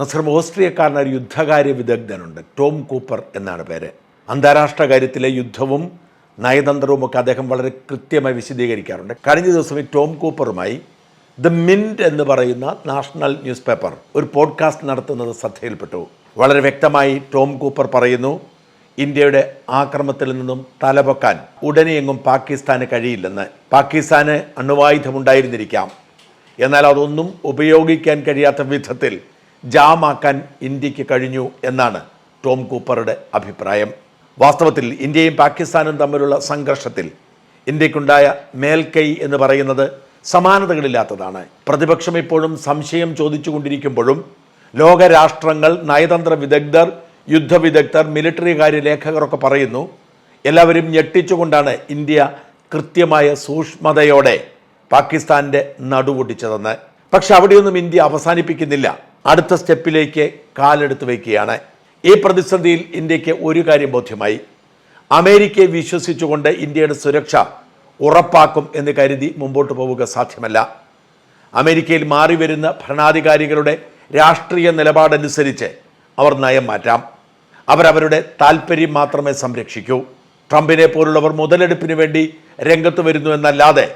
നസർ ഓസ്ട്രിയക്കാരൻ ഒരു യുദ്ധകാര്യ വിദഗ്ധനുണ്ട്. Tom Cooper എന്നാണ് പേര്. അന്താരാഷ്ട്ര കാര്യത്തിലെ യുദ്ധവും നയതന്ത്രവും ഒക്കെ അദ്ദേഹം വളരെ കൃത്യമായി വിശദീകരിക്കാറുണ്ട്. കഴിഞ്ഞ ദിവസം ഈ ടോം കൂപ്പറുമായി ദ മിന്റ് എന്ന് പറയുന്ന നാഷണൽ ന്യൂസ് പേപ്പർ ഒരു പോഡ്കാസ്റ്റ് നടത്തുന്നത് ശ്രദ്ധയിൽപ്പെട്ടു. വളരെ വ്യക്തമായി ടോം കൂപ്പർ പറയുന്നു ഇന്ത്യയുടെ ആക്രമത്തിൽ നിന്നും തലപൊക്കാൻ ഉടനെയെങ്ങും പാകിസ്ഥാന് കഴിയില്ലെന്ന്. പാകിസ്ഥാന് അണുവായുധമുണ്ടായിരുന്നിരിക്കാം എന്നാൽ അതൊന്നും ഉപയോഗിക്കാൻ കഴിയാത്ത വിധത്തിൽ ജാമാക്കാൻ ഇന്ത്യയ്ക്ക് കഴിഞ്ഞു എന്നാണ് ടോം കൂപ്പറുടെ അഭിപ്രായം. വാസ്തവത്തിൽ ഇന്ത്യയും പാകിസ്ഥാനും തമ്മിലുള്ള സംഘർഷത്തിൽ ഇന്ത്യക്കുണ്ടായ മേൽക്കൈ എന്ന് പറയുന്നത് സമാനതകളില്ലാത്തതാണ്. പ്രതിപക്ഷം ഇപ്പോഴും സംശയം ചോദിച്ചുകൊണ്ടിരിക്കുമ്പോഴും ലോകരാഷ്ട്രങ്ങൾ നയതന്ത്ര വിദഗ്ധർ യുദ്ധവിദഗ്ധർ മിലിറ്ററി കാര്യ ലേഖകരൊക്കെ പറയുന്നു എല്ലാവരും ഞെട്ടിച്ചുകൊണ്ടാണ് ഇന്ത്യ കൃത്യമായ സൂക്ഷ്മതയോടെ പാകിസ്ഥാന്റെ നടുവൊടിച്ചതെന്ന് പക്ഷെ അവിടെയൊന്നും ഇന്ത്യ അവസാനിപ്പിക്കുന്നില്ല. അടുത്ത സ്റ്റെപ്പിലേക്ക് കാലെടുത്ത് വയ്ക്കുകയാണ്. ഈ പ്രതിസന്ധിയിൽ ഇന്ത്യയ്ക്ക് ഒരു കാര്യം ബോധ്യമായി. അമേരിക്കയെ വിശ്വസിച്ചുകൊണ്ട് ഇന്ത്യയുടെ സുരക്ഷ ഉറപ്പാക്കും എന്ന് കരുതി മുമ്പോട്ട് പോവുക സാധ്യമല്ല. അമേരിക്കയിൽ മാറി വരുന്ന ഭരണാധികാരികളുടെ രാഷ്ട്രീയ നിലപാടനുസരിച്ച് അവർ നയം മാറ്റാം. അവരവരുടെ താല്പര്യം മാത്രമേ സംരക്ഷിക്കൂ. ട്രംപിനെ പോലുള്ളവർ മുതലെടുപ്പിന് വേണ്ടി രംഗത്ത് വരുന്നു എന്നല്ലാതെ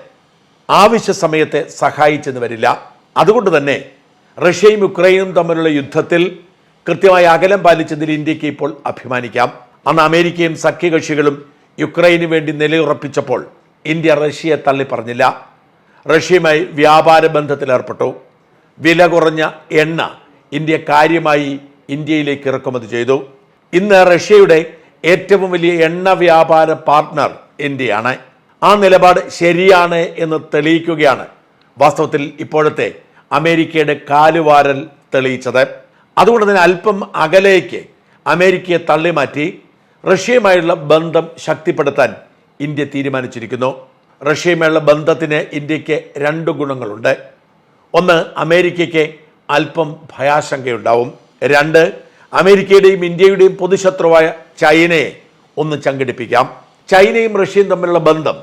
ആവശ്യ സമയത്തെ സഹായിച്ചെന്ന് വരില്ല. അതുകൊണ്ട് തന്നെ റഷ്യയും യുക്രൈനും തമ്മിലുള്ള യുദ്ധത്തിൽ കൃത്യമായി അകലം പാലിച്ചതിൽ ഇന്ത്യയ്ക്ക് ഇപ്പോൾ അഭിമാനിക്കാം. അന്ന് അമേരിക്കയും സഖ്യകക്ഷികളും യുക്രൈന് വേണ്ടി നിലയുറപ്പിച്ചപ്പോൾ ഇന്ത്യ റഷ്യയെ തള്ളിപ്പറഞ്ഞില്ല റഷ്യയുമായി വ്യാപാര ബന്ധത്തിലേർപ്പെട്ടു വില കുറഞ്ഞ എണ്ണ ഇന്ത്യ കാര്യമായി ഇന്ത്യയിലേക്ക് ഇറക്കുമതി ചെയ്തു. ഇന്ന് റഷ്യയുടെ ഏറ്റവും വലിയ എണ്ണ വ്യാപാര പാർട്ട്ണർ ഇന്ത്യയാണ്. ആ നിലപാട് ശരിയാണ് എന്ന് തെളിയിക്കുകയാണ് വാസ്തവത്തിൽ ഇപ്പോഴത്തെ അമേരിക്കയുടെ കാലുവാരൽ തെളിയിച്ചത്. അതുകൊണ്ട് തന്നെ അല്പം അകലേക്ക് അമേരിക്കയെ തള്ളിമാറ്റി റഷ്യയുമായുള്ള ബന്ധം ശക്തിപ്പെടുത്താൻ ഇന്ത്യ തീരുമാനിച്ചിരിക്കുന്നു. റഷ്യയുമായുള്ള ബന്ധത്തിന് ഇന്ത്യയ്ക്ക് രണ്ട് ഗുണങ്ങളുണ്ട്. ഒന്ന് അമേരിക്കയ്ക്ക് അല്പം ഭയാശങ്കയുണ്ടാവും. രണ്ട് അമേരിക്കയുടെയും ഇന്ത്യയുടെയും പൊതുശത്രുവായ ചൈനയെ ഒന്ന് ചങ്കടിപ്പിക്കാം. ചൈനയും റഷ്യയും തമ്മിലുള്ള ബന്ധം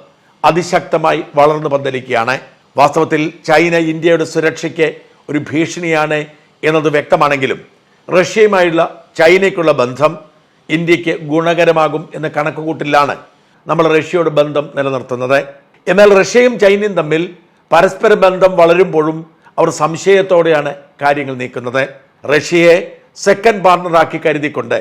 അതിശക്തമായി വളർന്നു പന്തലിക്കുകയാണ്. വാസ്തവത്തിൽ ചൈന ഇന്ത്യയുടെ സുരക്ഷയ്ക്ക് ഒരു ഭീഷണിയാണ് എന്നത് വ്യക്തമാണെങ്കിലും റഷ്യയുമായുള്ള ചൈനയ്ക്കുള്ള ബന്ധം ഇന്ത്യയ്ക്ക് ഗുണകരമാകും എന്ന കണക്കുകൂട്ടിലാണ് നമ്മൾ റഷ്യയുടെ ബന്ധം നിലനിർത്തുന്നത്. എന്നാൽ റഷ്യയും ചൈനയും തമ്മിൽ പരസ്പര ബന്ധം വളരുമ്പോഴും അവർ സംശയത്തോടെയാണ് കാര്യങ്ങൾ നീക്കുന്നത്. റഷ്യയെ സെക്കൻഡ് പാർട്ണറാക്കി കരുതിക്കൊണ്ട്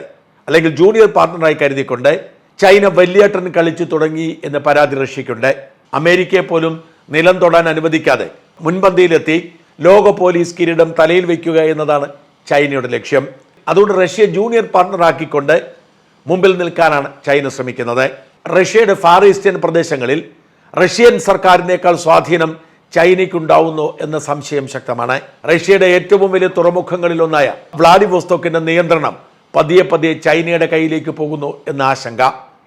അല്ലെങ്കിൽ ജൂനിയർ പാർട്ണറായി കരുതിക്കൊണ്ട് ചൈന വലിയേട്ടൻ കളിച്ചു തുടങ്ങി എന്ന പരാതി റഷ്യയ്ക്കുണ്ട്. അമേരിക്കയെ പോലും നിലം തൊടാൻ അനുവദിക്കാതെ മുൻപന്തിയിലെത്തി ലോക പോലീസ് കിരീടം തലയിൽ വയ്ക്കുക എന്നതാണ് ചൈനയുടെ ലക്ഷ്യം. അതുകൊണ്ട് റഷ്യ ജൂനിയർ പാർട്ണറാക്കിക്കൊണ്ട് മുമ്പിൽ നിൽക്കാനാണ് ചൈന ശ്രമിക്കുന്നത്. റഷ്യയുടെ ഫാർ ഈസ്റ്റേൺ പ്രദേശങ്ങളിൽ റഷ്യൻ സർക്കാരിനേക്കാൾ സ്വാധീനം ചൈനയ്ക്കുണ്ടാവുന്നു എന്ന സംശയം ശക്തമാണ്. റഷ്യയുടെ ഏറ്റവും വലിയ തുറമുഖങ്ങളിലൊന്നായ വ്ളാഡിവോസ്തോക്കിന്റെ നിയന്ത്രണം പതിയെ പതിയെ ചൈനയുടെ കയ്യിലേക്ക് പോകുന്നു എന്ന ആശങ്ക.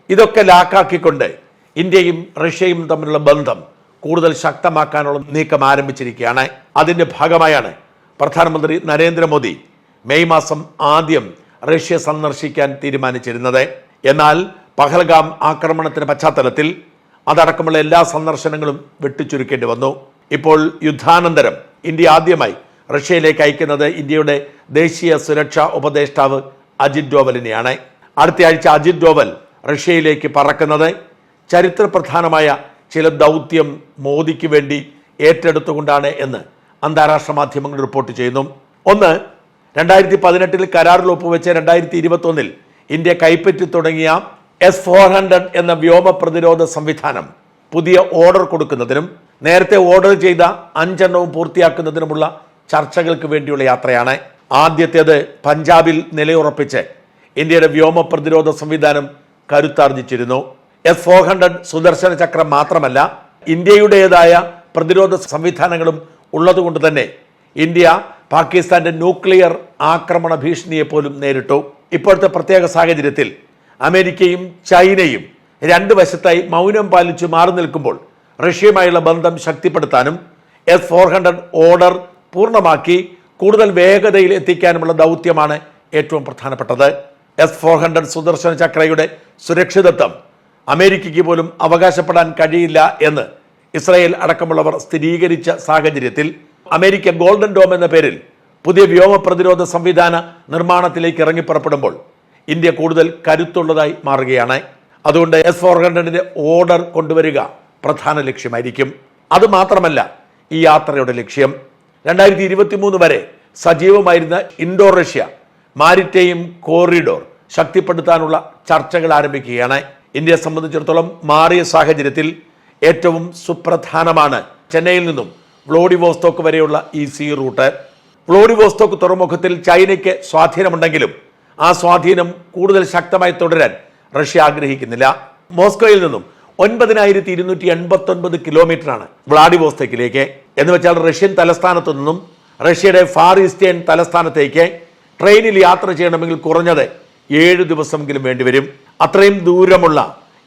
ഇതൊക്കെ ലാക്കാക്കിക്കൊണ്ട് ഇന്ത്യയും റഷ്യയും തമ്മിലുള്ള ബന്ധം കൂടുതൽ ശക്തമാക്കാനുള്ള നീക്കം ആരംഭിച്ചിരിക്കുകയാണ്. അതിന്റെ ഭാഗമായാണ് പ്രധാനമന്ത്രി നരേന്ദ്രമോദി മെയ് മാസം ആദ്യം റഷ്യ സന്ദർശിക്കാൻ തീരുമാനിച്ചിരുന്നത്. എന്നാൽ പഹൽഗാം ആക്രമണത്തിന്റെ പശ്ചാത്തലത്തിൽ അതടക്കമുള്ള എല്ലാ സന്ദർശനങ്ങളും വെട്ടിച്ചുരുക്കേണ്ടി വന്നു. ഇപ്പോൾ യുദ്ധാനന്തരം ഇന്ത്യ ആദ്യമായി റഷ്യയിലേക്ക് അയക്കുന്നത് ഇന്ത്യയുടെ ദേശീയ സുരക്ഷാ ഉപദേഷ്ടാവ് അജിത് ഡോവലിനെയാണ്. അടുത്തയാഴ്ച അജിത് ഡോവൽ റഷ്യയിലേക്ക് പറക്കുന്നത് ചരിത്രപ്രധാനമായ ചില ദൗത്യം മോദിക്ക് വേണ്ടി ഏറ്റെടുത്തുകൊണ്ടാണ് എന്ന് അന്താരാഷ്ട്ര മാധ്യമങ്ങൾ റിപ്പോർട്ട് ചെയ്യുന്നു. ഒന്ന് രണ്ടായിരത്തി പതിനെട്ടിൽ കരാറിൽ ഒപ്പുവെച്ച രണ്ടായിരത്തി ഇരുപത്തി ഒന്നിൽ ഇന്ത്യ കൈപ്പറ്റി തുടങ്ങിയ എസ് ഫോർ ഹൺഡ്രഡ് എന്ന വ്യോമ പ്രതിരോധ സംവിധാനം പുതിയ ഓർഡർ കൊടുക്കുന്നതിനും നേരത്തെ ഓർഡർ ചെയ്ത അഞ്ചെണ്ണവും പൂർത്തിയാക്കുന്നതിനുമുള്ള ചർച്ചകൾക്ക് വേണ്ടിയുള്ള യാത്രയാണ്. ആദ്യത്തേത് പഞ്ചാബിൽ നിലയുറപ്പിച്ച് ഇന്ത്യയുടെ വ്യോമ പ്രതിരോധ സംവിധാനം കരുത്താർജിച്ചിരുന്നു. S four hundred Sudarshana Chakra മാത്രമല്ല ഇന്ത്യയുടേതായ പ്രതിരോധ സംവിധാനങ്ങളും ഉള്ളതുകൊണ്ട് തന്നെ ഇന്ത്യ പാകിസ്ഥാന്റെ ന്യൂക്ലിയർ ആക്രമണ ഭീഷണിയെ പോലും നേരിട്ടു. ഇപ്പോഴത്തെ പ്രത്യേക സാഹചര്യത്തിൽ അമേരിക്കയും ചൈനയും രണ്ട് വശത്തായി മൗനം പാലിച്ചു മാറി നിൽക്കുമ്പോൾ റഷ്യയുമായുള്ള ബന്ധം ശക്തിപ്പെടുത്താനും എസ് ഫോർ ഹൺഡ്രഡ് ഓർഡർ പൂർണമാക്കി കൂടുതൽ വേഗതയിൽ എത്തിക്കാനുമുള്ള ദൗത്യമാണ് ഏറ്റവും പ്രധാനപ്പെട്ടത്. എസ് ഫോർ ഹൺഡ്രഡ് സുദർശന ചക്രയുടെ സുരക്ഷിതത്വം അമേരിക്കയ്ക്ക് പോലും അവകാശപ്പെടാൻ കഴിയില്ല എന്ന് ഇസ്രായേൽ അടക്കമുള്ളവർ സ്ഥിരീകരിച്ച സാഹചര്യത്തിൽ അമേരിക്ക ഗോൾഡൻ ഡോം എന്ന പേരിൽ പുതിയ വ്യോമ പ്രതിരോധ സംവിധാന നിർമ്മാണത്തിലേക്ക് ഇറങ്ങി പുറപ്പെടുമ്പോൾ ഇന്ത്യ കൂടുതൽ കരുത്തുള്ളതായി മാറുകയാണ്. അതുകൊണ്ട് എസ് ഫോർ ഹൺഡ്രഡിന്റെ ഓർഡർ കൊണ്ടുവരിക പ്രധാന ലക്ഷ്യമായിരിക്കും. അത് മാത്രമല്ല ഈ യാത്രയുടെ ലക്ഷ്യം. രണ്ടായിരത്തി ഇരുപത്തി മൂന്ന് വരെ സജീവമായിരുന്ന ഇൻഡോ റഷ്യ മാരിറ്റൈം കോറിഡോർ ശക്തിപ്പെടുത്താനുള്ള ചർച്ചകൾ ആരംഭിക്കുകയാണ്. ഇന്ത്യയെ സംബന്ധിച്ചിടത്തോളം മാറിയ സാഹചര്യത്തിൽ ഏറ്റവും സുപ്രധാനമാണ് ചെന്നൈയിൽ നിന്നും വ്ളോഡിവോസ്തോക്ക് വരെയുള്ള ഈ സീ റൂട്ട്. വ്ളോഡിവോസ്തോക്ക് തുറമുഖത്തിൽ ചൈനയ്ക്ക് സ്വാധീനമുണ്ടെങ്കിലും ആ സ്വാധീനം കൂടുതൽ ശക്തമായി തുടരാൻ റഷ്യ ആഗ്രഹിക്കുന്നില്ല. മോസ്കോയിൽ നിന്നും ഒൻപതിനായിരത്തി ഇരുന്നൂറ്റി എൺപത്തി ഒൻപത് കിലോമീറ്ററാണ് വ്ളാഡിവോസ്തോക്കിലേക്ക്. എന്ന് വെച്ചാൽ റഷ്യൻ തലസ്ഥാനത്തു നിന്നും റഷ്യയുടെ ഫാർ ഈസ്റ്റേൺ തലസ്ഥാനത്തേക്ക് ട്രെയിനിൽ യാത്ര ചെയ്യണമെങ്കിൽ കുറഞ്ഞത് ഏഴ് ദിവസമെങ്കിലും വേണ്ടിവരും. അത്രയും ദൂരമുള്ള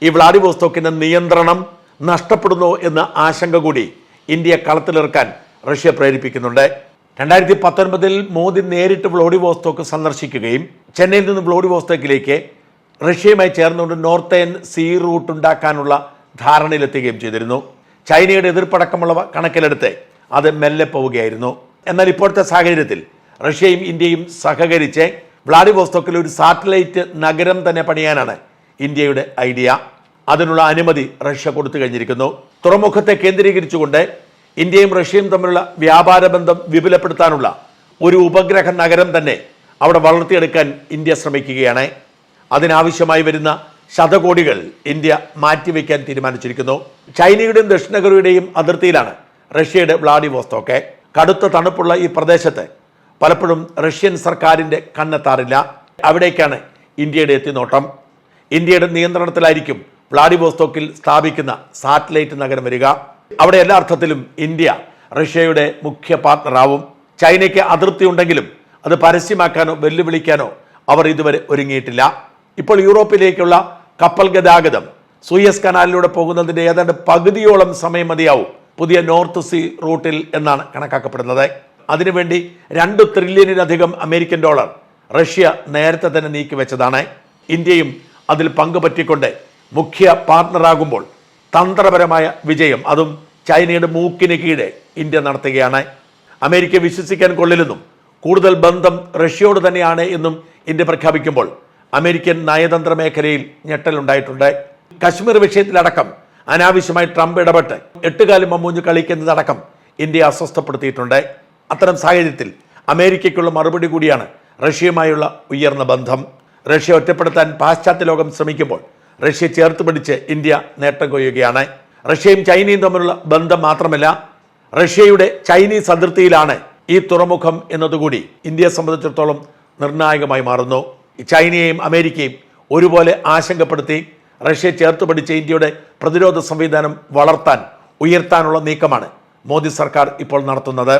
ഈ വ്ളാഡിവോസ്റ്റോക്കിന്റെ നിയന്ത്രണം നഷ്ടപ്പെടുന്നു എന്ന ആശങ്ക കൂടി ഇന്ത്യ കളത്തിലിറക്കാൻ റഷ്യ പ്രേരിപ്പിക്കുന്നുണ്ട്. രണ്ടായിരത്തി പത്തൊൻപതിൽ മോദി നേരിട്ട് വ്ളോഡിവോസ്റ്റോക്ക് സന്ദർശിക്കുകയും ചെന്നൈയിൽ നിന്ന് വ്ളോഡിവോസ്റ്റോക്കിലേക്ക് റഷ്യയുമായി ചേർന്നുകൊണ്ട് നോർത്തേൺ സീ റൂട്ട് ഉണ്ടാക്കാനുള്ള ധാരണയിലെത്തുകയും ചെയ്തിരുന്നു. ചൈനയുടെ എതിർപ്പടക്കമുള്ളവ കണക്കിലെടുത്ത് അത് മെല്ലെ പോവുകയായിരുന്നു. എന്നാൽ ഇപ്പോഴത്തെ സാഹചര്യത്തിൽ റഷ്യയും ഇന്ത്യയും സഹകരിച്ച് വ്ളാഡിവോസ്റ്റോക്കിൽ ഒരു സാറ്റലൈറ്റ് നഗരം തന്നെ പണിയാനാണ് ഇന്ത്യയുടെ ഐഡിയ. അതിനുള്ള അനുമതി റഷ്യ കൊടുത്തു കഴിഞ്ഞിരിക്കുന്നു. തുറമുഖത്തെ കേന്ദ്രീകരിച്ചുകൊണ്ട് ഇന്ത്യയും റഷ്യയും തമ്മിലുള്ള വ്യാപാര ബന്ധം വിപുലപ്പെടുത്താനുള്ള ഒരു ഉപഗ്രഹ നഗരം തന്നെ അവിടെ വളർത്തിയെടുക്കാൻ ഇന്ത്യ ശ്രമിക്കുകയാണ്. അതിനാവശ്യമായി വരുന്ന ശതകോടികൾ ഇന്ത്യ മാറ്റിവെക്കാൻ തീരുമാനിച്ചിരിക്കുന്നു. ചൈനയുടെയും ദക്ഷിണ കൊറിയയുടെയും അതിർത്തിയിലാണ് റഷ്യയുടെ വ്ളാഡിവോസ്റ്റോക്ക് കടുത്ത തണുപ്പുള്ള ഈ പ്രദേശത്ത് പലപ്പോഴും റഷ്യൻ സർക്കാരിന്റെ കണ്ണെത്താറില്ല. അവിടേക്കാണ് ഇന്ത്യയുടെ എത്തിനോട്ടം. ഇന്ത്യയുടെ നിയന്ത്രണത്തിലായിരിക്കും വ്ളാഡിവോസ്റ്റോക്കിൽ സ്ഥാപിക്കുന്ന സാറ്റലൈറ്റ് നഗരം വരിക. അവിടെ എല്ലാ അർത്ഥത്തിലും ഇന്ത്യ റഷ്യയുടെ മുഖ്യ പാർട്ണറാവും. ചൈനയ്ക്ക് അതിർത്തി ഉണ്ടെങ്കിലും അത് പരസ്യമാക്കാനോ വെല്ലുവിളിക്കാനോ അവർ ഇതുവരെ ഒരുങ്ങിയിട്ടില്ല. ഇപ്പോൾ യൂറോപ്പിലേക്കുള്ള കപ്പൽ ഗതാഗതം സൂയസ് കനാലിലൂടെ പോകുന്നതിന്റെ ഏതാണ്ട് പകുതിയോളം സമയം മതിയാവും പുതിയ നോർത്ത് സീ റൂട്ടിൽ എന്നാണ് കണക്കാക്കപ്പെടുന്നത്. അതിനുവേണ്ടി രണ്ട് ട്രില്യണിലധികം അമേരിക്കൻ ഡോളർ റഷ്യ നേരത്തെ തന്നെ നീക്കിവെച്ചതാണ് ഇന്ത്യയും അതിൽ പങ്കുപറ്റിക്കൊണ്ട് മുഖ്യ പാർട്ണറാകുമ്പോൾ തന്ത്രപരമായ വിജയം അതും ചൈനയുടെ മൂക്കിന് കീഴെ ഇന്ത്യ നടത്തുകയാണ്. അമേരിക്ക വിശ്വസിക്കാൻ കൊള്ളില്ലെന്നും കൂടുതൽ ബന്ധം റഷ്യയോട് തന്നെയാണ് എന്നും ഇന്ത്യ പ്രഖ്യാപിക്കുമ്പോൾ അമേരിക്കൻ നയതന്ത്ര മേഖലയിൽ ഞെട്ടലുണ്ടായിട്ടുണ്ട് കശ്മീർ വിഷയത്തിലടക്കം അനാവശ്യമായി ട്രംപ് ഇടപെട്ട് എട്ടുകാലം മമ്മൂഞ്ഞ് കളിക്കുന്നതടക്കം ഇന്ത്യ അസ്വസ്ഥപ്പെടുത്തിയിട്ടുണ്ട്. അത്തരം സാഹചര്യത്തിൽ അമേരിക്കയ്ക്കുള്ള മറുപടി കൂടിയാണ് റഷ്യയുമായുള്ള ഉയർന്ന ബന്ധം. റഷ്യ ഒറ്റപ്പെടുത്താൻ പാശ്ചാത്യ ലോകം ശ്രമിക്കുമ്പോൾ റഷ്യ ചേർത്ത് പിടിച്ച് ഇന്ത്യ നേട്ടം കൊയ്യുകയാണ്. റഷ്യയും ചൈനയും തമ്മിലുള്ള ബന്ധം മാത്രമല്ല റഷ്യയുടെ ചൈനീസ് അതിർത്തിയിലാണ് ഈ തുറമുഖം എന്നതുകൂടി ഇന്ത്യയെ സംബന്ധിച്ചിടത്തോളം നിർണായകമായി മാറുന്നു. ചൈനയെയും അമേരിക്കയും ഒരുപോലെ ആശങ്കപ്പെടുത്തി റഷ്യ ചേർത്ത് പിടിച്ച ഇന്ത്യയുടെ പ്രതിരോധ സംവിധാനം വളർത്താൻ ഉയർത്താനുള്ള നീക്കമാണ് മോദി സർക്കാർ ഇപ്പോൾ നടത്തുന്നത്.